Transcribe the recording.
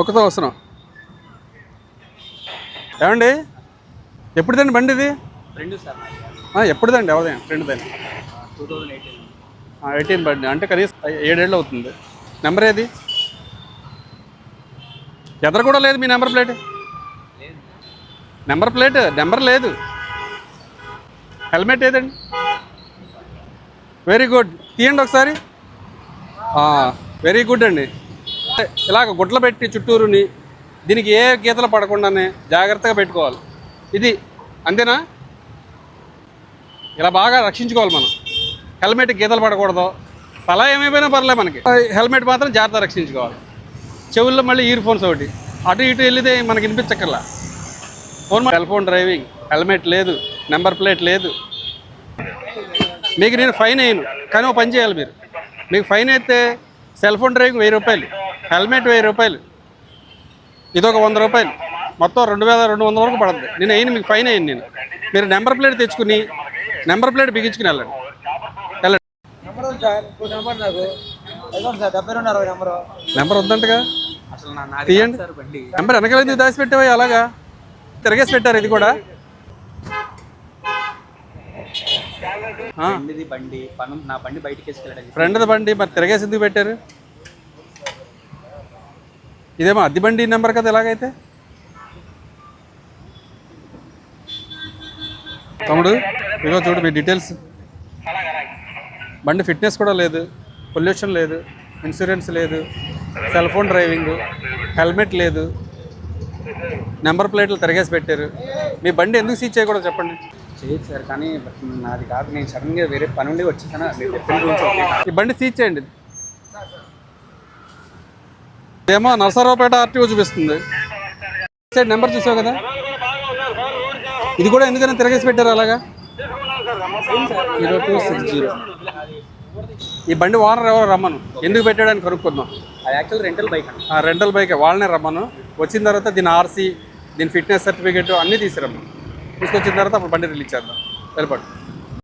ఒక్కతో వస్తున్నాం ఏమండి? ఎప్పుడుదండి బండి ఇది రెండు సార్ ఆ, ఎప్పుడుదండి? ఎవరిదండి టూ థౌజండ్ ఎయిటీన్. ఎయిటీన్ బండి. అంటే కనీసం ఏడేళ్ళు అవుతుంది. నెంబర్ ఏది? ఎదర కూడా లేదు మీ నెంబర్ ప్లేట్? లేదు నెంబర్ ప్లేట్? నెంబర్ లేదు. హెల్మెట్ ఏదండి? Very good. తీయండి ఒకసారి. వెరీ గుడ్ అండి. ఇలాగ గుడ్లు పెట్టి చుట్టూరుని దీనికి ఏ గీతలు పడకుండానే జాగ్రత్తగా పెట్టుకోవాలి. ఇది అంతేనా? ఇలా బాగా రక్షించుకోవాలి మనం. హెల్మెట్ గీతలు పడకూడదు. తలా ఏమైపోయినా పర్లేదు మనకి. హెల్మెట్ మాత్రం జాగ్రత్త రక్షించుకోవాలి. చెవుల్లో మళ్ళీ ఇయర్ ఫోన్స్ ఒకటి. అటు ఇటు వెళ్ళితే మనకి వినిపించక్కర్లా. Phone cell phone driving helmet లేదు. నెంబర్ ప్లేట్ లేదు. మీకు నేను ఫైన్ వేయను కానీ ఒక పని చేయాలి మీరు. మీకు ఫైన్ అయితే సెల్ ఫోన్ డ్రైవింగ్ వెయ్యి రూపాయలు. హెల్మెట్ వెయ్యి రూపాయలు. ఇదొక వంద రూపాయలు. మొత్తం రెండు వేల రెండు వందల వరకు పడుతుంది. నేను అయిన మీకు ఫైన్ అయ్యింది నేను. మీరు నెంబర్ ప్లేట్ తెచ్చుకుని నెంబర్ ప్లేట్ బిగించుకుని వెళ్ళండి. వెళ్ళండి. నెంబర్ ఉంది సార్? ఇప్పుడు నెంబర్ నాకు. ఇదిగోండి సార్ డెబ్బై రెండు అరవై నెంబరు. నెంబర్ వద్దంటగా అసలు నా నాది తీయండి. నెంబర్ వెనకాల ఎందుకు దాచి పెట్టావా అలాగా? తిరగేసి పెట్టారు ఇది కూడా. ఫ్రెండ్ది బండి మరి తిరగేసి ఎందుకు పెట్టారు? ఇదేమో అద్దె బండి నెంబర్ కదా ఎలాగైతే? తమ్ముడు ఇదిగో చూడు మీ డీటెయిల్స్. బండి ఫిట్నెస్ కూడా లేదు పొల్యూషన్ లేదు ఇన్సూరెన్స్ లేదు సెల్ ఫోన్ డ్రైవింగ్ హెల్మెట్ లేదు నెంబర్ ప్లేట్లు తిరగేసి పెట్టారు. మీ బండి ఎందుకు సీజ్ చేయకూడదు చెప్పండి? చేయొచ్చు సార్ కానీ నాది కాదు నేను సడన్గా వేరే పని ఉండి వచ్చేసాను. ఈ బండి సీజ్ చేయండి. ఏమో నరసరావుపేట ఆర్టీఓ చూపిస్తుంది. సైడ్ నెంబర్ చూసావు కదా? ఇది కూడా ఎందుకని తిరగేసి పెట్టారు అలాగా? Zero two six zero. ఈ బండి ఓనర్ ఎవరో? రమ్మను. ఎందుకు పెట్టాడని కనుక్కుందాం. Actual rental bike rental bike వాళ్ళనే రమ్మను. వచ్చిన తర్వాత దీని ఆర్సీ దీని ఫిట్నెస్ సర్టిఫికేట్ అన్నీ తీసుకురమ్మను తీసుకొచ్చిన తర్వాత అప్పుడు బండి రిలీజ్ చేద్దాం. వెళ్ళిపోండి